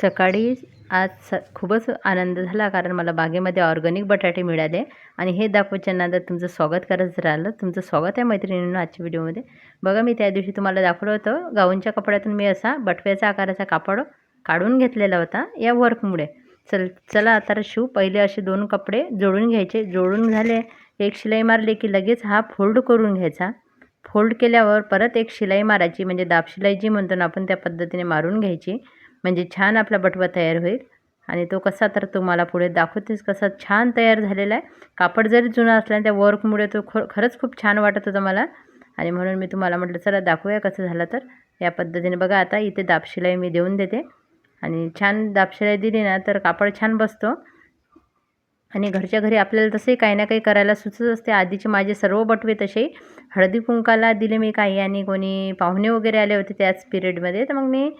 सकाळी आज स खूपच आनंद झाला कारण मला बागेमध्ये ऑर्गॅनिक बटाटे मिळाले. आणि हे दाखवायच्या नादात तुमचं स्वागत करायचं राहिलं तुमचं स्वागत आहे मैत्रिणींना आजच्या व्हिडिओमध्ये. बघा मी त्या दिवशी तुम्हाला दाखवलं होतं गाऊनच्या कपड्यातून मी असा बटव्याचा आकाराचा कापड काढून घेतलेला होता या वर्कमुळे. चल चला आता शिव पहिले असे दोन कपडे जोडून घ्यायचे. जोडून झाले एक शिलाई मारली की लगेच हा फोल्ड करून घ्यायचा. फोल्ड केल्यावर परत एक शिलाई मारायची म्हणजे दाब शिलाई जी म्हणतो ना आपण त्या पद्धतीने मारून घ्यायची. म्हणजे छान आपला बटवा तयार होईल. आणि तो कसा तर तुम्हाला पुढे दाखवतेच कसा छान तयार झालेला आहे. कापड जरी जुना असला त्या वर्कमुळे तो ख खरंच खूप छान वाटत होता मला. आणि म्हणून मी तुम्हाला म्हटलं चला दाखवूया कसं झालं तर. या पद्धतीने बघा आता इथे दापशिलाई मी देऊन देते. आणि छान दापशिलाई दिली ना तर कापड छान बसतो. आणि घरच्या घरी आपल्याला तसंही काही ना काही करायला सुचत असते. आधीचे माझे सर्व बटवे तसे. हळदी कुंकाला दिले मी काही आणि कोणी पाहुणे वगैरे आले होते त्याच पिरियडमध्ये तर मग मी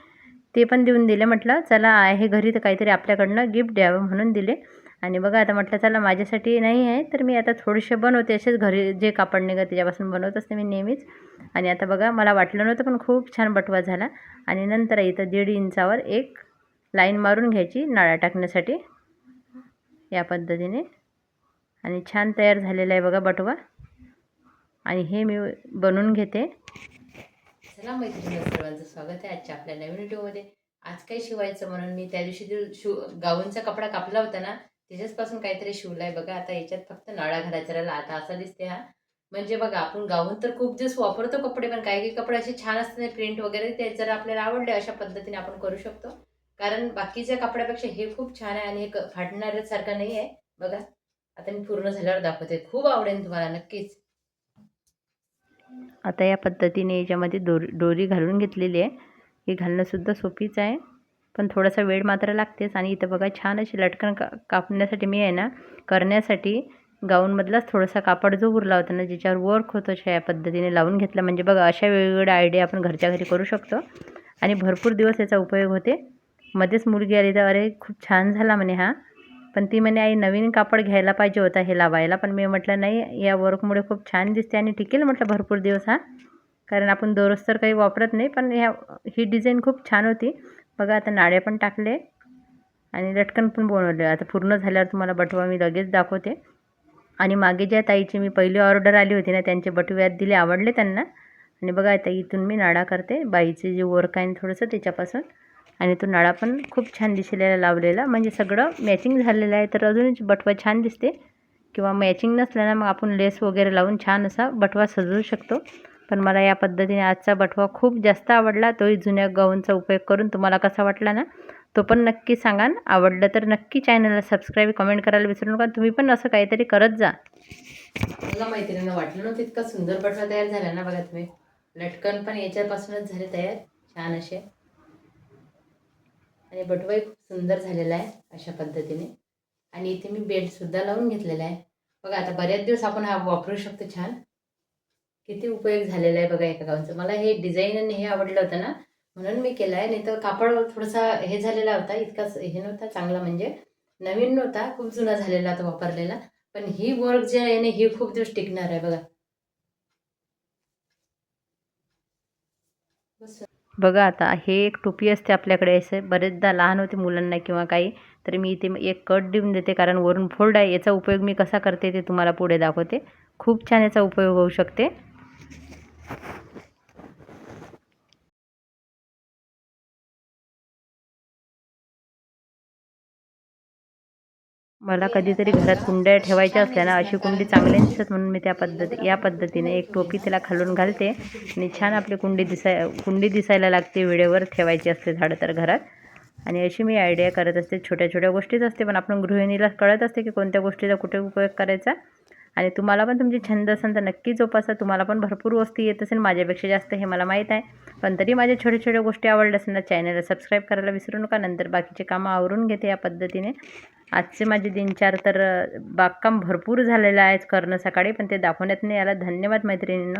ते पण देऊन दिले. म्हटलं चला आहे घरी तर काहीतरी आपल्याकडनं गिफ्ट द्यावं म्हणून दिले. आणि बघा आता म्हटलं चला माझ्यासाठी नाही आहे तर मी आता थोडेसे बनवते असेच घरी जे कापड निघत त्याच्यापासून बनवत असते मी नेहमीच. आणि आता बघा मला वाटलं नव्हतं पण खूप छान बटवा झाला. आणि नंतर इथं दीड इंचावर एक लाईन मारून घ्यायची नाळा टाकण्यासाठी या पद्धतीने. आणि छान तयार झालेला आहे बघा बटवा. आणि हे मी बनवून घेते. चला मैत्रिणी सर्वांचं स्वागत आहे आजच्या आपल्या नवीन व्हिडिओमध्ये. आज काय शिवायचं म्हणून मी त्या दिवशी जो शिव गाऊनचा कपडा कापला होता ना त्याच्याचपासून काहीतरी शिवलाय आहे बघा. आता याच्यात फक्त नाळा घालायचा राहिला. आता असा दिसते हा. म्हणजे बघा आपण गाऊन तर खूप दिवस वापरतो कपडे पण काही काही कपडे असे छान असतात प्रिंट वगैरे ते जर आपल्याला आवडले अशा पद्धतीने आपण करू शकतो. कारण बाकीच्या कपड्यापेक्षा हे खूप छान आहे आणि हे फाटणाऱ्यासारखं नाही आहे बघा आता मी पूर्ण झाल्यावर दाखवते. खूप आवडेल तुम्हाला नक्कीच. आता या पद्धतीने याच्यामध्ये दोरी डोरी घालून घेतलेली आहे. ही घालणंसुद्धा सोपीच आहे. पण थोडासा वेळ मात्र लागतेच आणि इथं बघा छान अशी लटकन का कापण्यासाठी मी आहे ना करण्यासाठी गाऊनमधलाच थोडासा कापड जो उरला होता ना ज्याच्यावर वर्क होतं अशा या पद्धतीने लावून घेतला. म्हणजे बघा अशा वेगवेगळ्या आयडिया आपण घरच्या घरी करू शकतो. आणि भरपूर दिवस याचा उपयोग होते. मध्येच मुलगी आली तर अरे खूप छान झाला म्हणे हा. पण ती म्हणे आई नवीन कापड घ्यायला पाहिजे होता हे लावायला पण मी म्हटलं नाही या वर्कमुळे खूप छान दिसते आणि टिकेल म्हटलं भरपूर दिवस हा. कारण आपण दररोज तर काही वापरत नाही पण ह्या ही डिझाईन खूप छान होती. बघा आता नाळे पण टाकले आणि लटकन पण बनवले. आता पूर्ण झाल्यावर तुम्हाला बटवा मी लगेच दाखवते. आणि मागे ज्या ताईची मी पहिली ऑर्डर आली होती ना त्यांचे बटव्यात दिले आवडले त्यांना. आणि बघा आता इथून मी नाडा करते. बाईचे जे वर्क आहे थोडंसं त्याच्यापासून. आणि तो नळा पण खूप छान दिसलेला लावलेला. म्हणजे सगळं मॅचिंग झालेलं आहे. तर अजूनच बटवा छान दिसते. किंवा मॅचिंग नसल्यानं मग आपण लेस वगैरे लावून छान असा बटवा सजवू शकतो. पण मला या पद्धतीने आजचा बटवा खूप जास्त आवडला. तोही जुन्या गाऊनचा उपयोग करून. तुम्हाला कसा वाटला ना तो पण नक्की सांगा. आवडलं तर नक्की चॅनलला सबस्क्राईब कमेंट करायला विसरू नका. तुम्ही पण असं काहीतरी करत जा. मला मैत्रिणीनं वाटलं नव्हतं. इतका सुंदर बटवा तयार झाला ना बघा तुम्ही. लटकन पण याच्यापासूनच झाले तयार. छान असे. आणि बटवाही खूप सुंदर झालेला आहे अशा पद्धतीने. आणि इथे मी बेल्टसुद्धा लावून घेतलेला आहे. बघा आता बऱ्याच दिवस आपण हा वापरू शकतो छान. किती उपयोग झालेला आहे बघा एका गावचं. मला हे डिझाईन आणि हे आवडलं होतं ना म्हणून मी केलं आहे. नाही तर कापड थोडासा हे झालेला होता इतकाच हे नव्हता चांगला म्हणजे. नवीन नव्हता खूप जुना झालेला होता वापरलेला. पण ही वर्क जे आहे ना ही खूप दिवस टिकणार आहे बघा. बस. बघा आता हे एक टोपी असते आपल्याकडे असं. बरेचदा लहान होते मुलांना किंवा काही तर मी इथे एक कट देऊन देते कारण वरून फोल्ड आहे. याचा उपयोग मी कसा करते ते तुम्हाला पुढे दाखवते. खूप छान याचा उपयोग होऊ शकते. मला कधीतरी घरात कुंड्या ठेवायच्या असल्या ना अशी कुंडी चांगली दिसत म्हणून मी त्या पद्धती या पद्धतीने एक टोपी तिला खालून घालते आणि छान आपली कुंडी दिसाय कुंडी दिसायला लागते वेळेवर ठेवायची असते झाडं तर घरात. आणि अशी मी आयडिया करत असते छोट्या छोट्या गोष्टीच असते पण आपण गृहिणीला कळत असते की कोणत्या गोष्टीचा कुठे उपयोग करायचा. आणि तुम्हाला पण तुमचे छंद असेल तर नक्की जोपासा. तुम्हाला पण भरपूर वस्तू येत असेल. माझ्यापेक्षा जास्त हे मला माहीत आहे. पण तरी माझ्या छोट्या छोट्या गोष्टी आवडल्या असेल ना चॅनलला सबस्क्राईब करायला विसरू नका. नंतर बाकीचे कामं आवरून घेते या पद्धतीने. आजचे माझे दिनचार तर बागकाम भरपूर झालेलं आहे. करणं सकाळी पण ते दाखवण्यात नाही आला. धन्यवाद मैत्रिणींना.